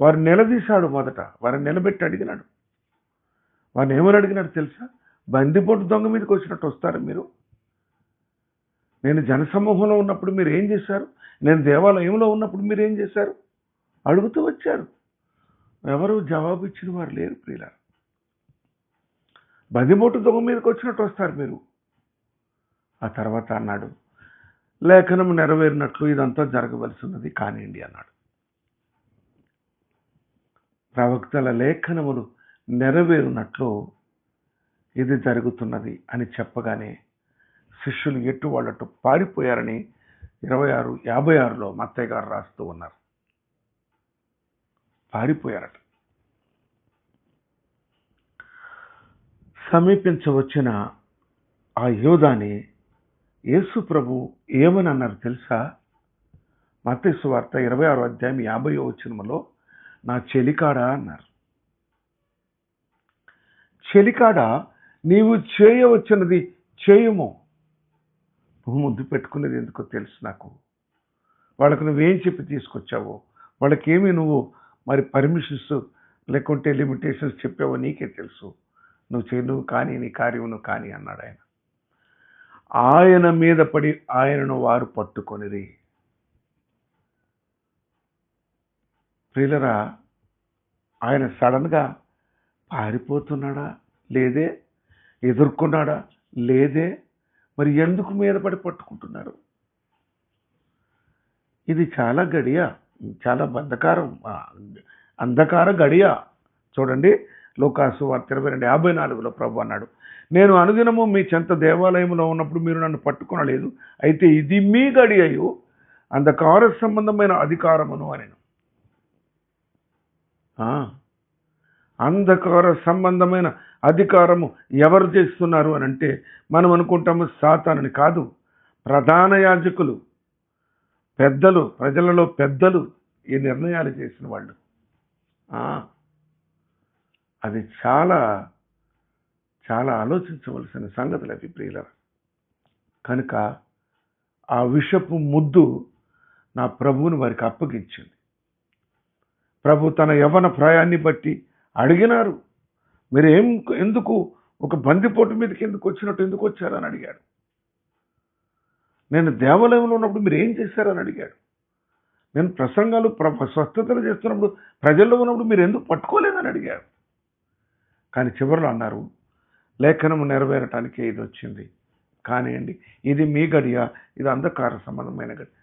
వారు నిలదీశాడు మొదట. వారిని నిలబెట్టి అడిగినాడు. వారిని ఏమని అడిగినాడు తెలుసా? బందిపోటు దొంగ మీదకి వచ్చినట్టు వస్తారు మీరు. నేను జనసమూహంలో ఉన్నప్పుడు మీరు ఏం చేశారు? నేను దేవాలయంలో ఉన్నప్పుడు మీరు ఏం చేశారు? అడుగుతూ వచ్చారు. ఎవరు జవాబు ఇచ్చిన వారు లేరు ప్రియుల బందిపోటు దొంగ మీదకి వచ్చినట్టు వస్తారు మీరు. ఆ తర్వాత అన్నాడు లేఖనం నెరవేరినట్లు ఇదంతా జరగవలసినది కానివ్వండి అన్నాడు. ప్రవక్తల లేఖనములు నెరవేరునట్లు ఇది జరుగుతున్నది అని చెప్పగానే శిష్యులు ఎటు వాళ్ళట్టు పారిపోయారని ఇరవై ఆరు యాభై ఆరులో మత్తయ్య గారు రాస్తూ ఉన్నారు. పారిపోయారట. సమీపించవచ్చిన ఆ యోధాని యేసు ప్రభు ఏమని అన్నారు తెలుసా? మత్స్సు వార్త ఇరవై ఆరో అధ్యాయం యాభై వచనములో నా చెలికాడ అన్నారు. చెలికాడ నీవు చేయవచ్చినది చేయము. నువ్వు ముద్దు పెట్టుకునేది ఎందుకో తెలుసు నాకు. వాళ్ళకు నువ్వేం చెప్పి తీసుకొచ్చావో? వాళ్ళకేమి నువ్వు మరి పర్మిషన్స్ లేకుంటే లిమిటేషన్స్ చెప్పావో నీకే తెలుసు. నువ్వు చే నువ్వు కానీ నీ కార్యం నువ్వు కానీ అన్నాడు ఆయన. ఆయన మీద పడి ఆయనను వారు పట్టుకొనిరి. ప్రియులరా ఆయన సడన్గా పారిపోతున్నాడా? లేదే? ఎదుర్కొన్నాడా? లేదే? మరి ఎందుకు మీద పడి పట్టుకుంటున్నారు? ఇది చాలా గడియ చాలా బంధకారం అంధకార గడియ. చూడండి లోకాసు వార్త ఇరవై రెండు యాభై నాలుగులో ప్రభు అన్నాడు నేను అనుదినము మీ చెంత దేవాలయంలో ఉన్నప్పుడు మీరు నన్ను పట్టుకొనలేదు అయితే ఇది మీ గడియయు అంధకార సంబంధమైన అధికారమును అని అంధకార సంబంధమైన అధికారము ఎవరు చేస్తున్నారు అని అంటే మనం అనుకుంటాము సాతానని కాదు. ప్రధాన యాజకులు పెద్దలు ప్రజలలో పెద్దలు ఈ నిర్ణయాలు చేసిన వాళ్ళు. అది చాలా చాలా ఆలోచించవలసిన సంగతులు అవి ప్రియుల కనుక ఆ విషపు ముద్దు నా ప్రభువుని వారికి అప్పగించింది. ప్రభు తన యవన ప్రాయాన్ని బట్టి అడిగినారు. మీరు ఏం ఎందుకు ఒక బందిపోటు మీదకి ఎందుకు వచ్చినట్టు ఎందుకు వచ్చారని అడిగాడు. నేను దేవాలయంలో ఉన్నప్పుడు మీరు ఏం చేశారని అడిగాడు. నేను ప్రసంగాలు స్వస్థతలు చేస్తున్నప్పుడు ప్రజల్లో ఉన్నప్పుడు మీరు ఎందుకు పట్టుకోలేదని అడిగాడు. కానీ చివరిలో అన్నారు లేఖనం నెరవేరటానికి ఇది వచ్చింది. కానివ్వండి ఇది మీ గడియ ఇది అంధకార సంబంధమైన గడియ.